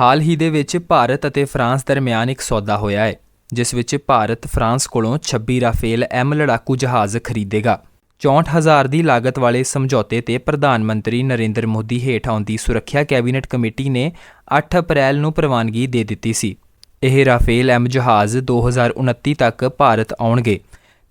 ਹਾਲ ਹੀ ਦੇ ਵਿੱਚ ਭਾਰਤ ਅਤੇ ਫਰਾਂਸ ਦਰਮਿਆਨ ਇੱਕ ਸੌਦਾ ਹੋਇਆ ਹੈ, ਜਿਸ ਵਿੱਚ ਭਾਰਤ ਫਰਾਂਸ ਕੋਲੋਂ 26 ਰਾਫੇਲ ਐਮ ਲੜਾਕੂ ਜਹਾਜ਼ ਖਰੀਦੇਗਾ। 64000 ਦੀ ਲਾਗਤ ਵਾਲੇ ਸਮਝੌਤੇ ਤੇ ਪ੍ਰਧਾਨ ਮੰਤਰੀ ਨਰਿੰਦਰ ਮੋਦੀ ਹੇਠ ਆਉਂਦੀ ਸੁਰੱਖਿਆ ਕੈਬਨਿਟ ਕਮੇਟੀ ਨੇ 8 ਅਪ੍ਰੈਲ ਨੂੰ ਪ੍ਰਵਾਨਗੀ ਦੇ ਦਿੱਤੀ ਸੀ। ਇਹ ਰਾਫੇਲ ਐਮ ਜਹਾਜ਼ 2029 ਤੱਕ ਭਾਰਤ ਆਉਣਗੇ।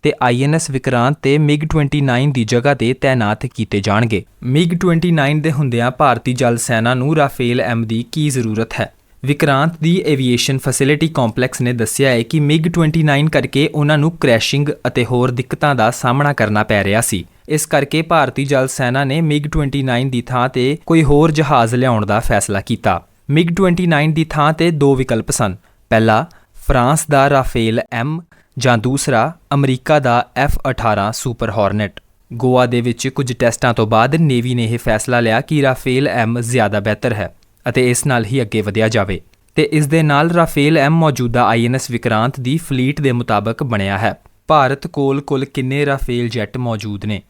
ਤੇ ਆਈਐਨਐਸ ਵਿਕਰਾਂਤ ਤੇ ਮਿਗ 29 ਦੀ ਜਗ੍ਹਾ ਤੇ ਤਾਇਨਾਤ ਕੀਤੇ ਜਾਣਗੇ। ਮਿਗ 29 ਦੇ ਹੁੰਦਿਆਂ ਭਾਰਤੀ ਜਲ ਸੈਨਾ ਨੂੰ ਰਾਫੇਲ ਐਮ ਦੀ ਕੀ ਜ਼ਰੂਰਤ ਹੈ? ਵਿਕਰਾਂਤ ਦੀ ਐਵੀਏਸ਼ਨ ਫੈਸਿਲਿਟੀ ਕੰਪਲੈਕਸ ਨੇ ਦੱਸਿਆ ਹੈ ਕਿ ਮਿਗ 29 ਕਰਕੇ ਉਹਨਾਂ ਨੂੰ ਕ੍ਰੈਸ਼ਿੰਗ ਅਤੇ ਹੋਰ ਦਿੱਕਤਾਂ ਦਾ ਸਾਹਮਣਾ ਕਰਨਾ ਪੈ ਰਿਹਾ ਸੀ। ਇਸ ਕਰਕੇ ਭਾਰਤੀ ਜਲ ਸੈਨਾ ਨੇ ਮਿਗ 29 ਦੀ ਥਾਂ ਤੇ ਕੋਈ ਹੋਰ ਜਹਾਜ਼ ਲਿਆਉਣ ਦਾ ਫੈਸਲਾ ਕੀਤਾ। ਮਿਗ 29 ਦੀ ਥਾਂ ਤੇ ਦੋ ਵਿਕਲਪ ਸਨ। ਪਹਿਲਾ, ਫਰਾਂਸ ਦਾ ਰਾਫੇਲ ਐਮ ਜਾਂ ਦੂਸਰਾ, ਅਮਰੀਕਾ ਦਾ F-18 ਸੁਪਰ ਹਾਰਨੈਟ ਗੋਆ ਦੇ ਵਿੱਚ ਕੁਝ ਟੈਸਟਾਂ ਤੋਂ ਬਾਅਦ ਨੇਵੀ ਨੇ ਇਹ ਫੈਸਲਾ ਲਿਆ ਕਿ ਰਾਫੇਲ ਐਮ ਜ਼ਿਆਦਾ ਬਿਹਤਰ ਹੈ ਅਤੇ ਇਸ ਨਾਲ ਹੀ ਅੱਗੇ ਵਧਿਆ ਜਾਵੇ। ਤੇ ਇਸ ਦੇ ਨਾਲ ਰਾਫੇਲ ਐਮ ਮੌਜੂਦਾ ਆਈਐਨਐਸ ਵਿਕਰਾਂਤ ਦੀ ਫਲੀਟ ਦੇ ਮੁਤਾਬਕ ਬਣਿਆ ਹੈ। ਭਾਰਤ ਕੋਲ ਕੁੱਲ ਕਿੰਨੇ ਰਾਫੇਲ ਜੈਟ ਮੌਜੂਦ ਨੇ?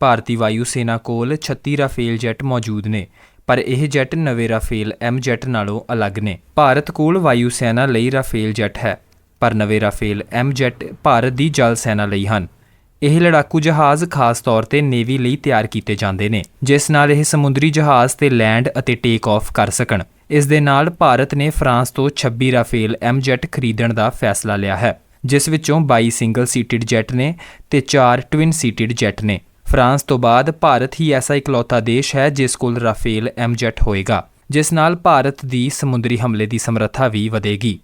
ਭਾਰਤੀ ਵਾਯੂ ਸੈਨਾ ਕੋਲ 36 ਰਾਫੇਲ ਜੈਟ ਮੌਜੂਦ ਨੇ, ਪਰ ਇਹ ਜੈਟ ਨਵੇਂ ਰਾਫੇਲ ਐਮ ਜੈਟ ਨਾਲੋਂ ਅਲੱਗ ਨੇ। ਭਾਰਤ ਕੋਲ ਵਾਯੂ ਸੈਨਾ ਲਈ ਰਾਫੇਲ ਜੈਟ ਹੈ। ਪਰ ਨਵੇਂ ਰਾਫੇਲ ਐਮ ਜੈਟ ਭਾਰਤ ਦੀ ਜਲ ਸੈਨਾ ਲਈ ਹਨ। ਇਹ ਲੜਾਕੂ ਜਹਾਜ਼ ਖਾਸ ਤੌਰ ਤੇ ਨੇਵੀ ਲਈ ਤਿਆਰ ਕੀਤੇ ਜਾਂਦੇ ਨੇ, ਜਿਸ ਨਾਲ ਇਹ ਸਮੁੰਦਰੀ ਜਹਾਜ਼ ਤੇ ਲੈਂਡ ਅਤੇ ਟੇਕ ਆਫ ਕਰ ਸਕਣ। ਇਸ ਦੇ ਨਾਲ ਭਾਰਤ ਨੇ ਫਰਾਂਸ ਤੋਂ 26 ਰਾਫੇਲ ਐਮ ਜੈਟ ਖਰੀਦਣ ਦਾ ਫੈਸਲਾ ਲਿਆ ਹੈ, ਜਿਸ ਵਿੱਚੋਂ 22 ਸਿੰਗਲ ਸੀਟਡ ਜੈਟ ਨੇ ਤੇ 4 ਟਵਿਨ ਸੀਟਡ ਜੈਟ ਨੇ। ਫਰਾਂਸ ਤੋਂ ਬਾਅਦ ਭਾਰਤ ਹੀ ਐਸਾ ਇਕਲੌਤਾ ਦੇਸ਼ ਹੈ ਜਿਸ ਕੋਲ ਰਾਫੇਲ ਐਮ ਜੈਟ ਹੋਏਗਾ, ਜਿਸ ਨਾਲ ਭਾਰਤ ਦੀ ਸਮੁੰਦਰੀ ਹਮਲੇ ਦੀ ਸਮਰੱਥਾ ਵੀ ਵਧੇਗੀ।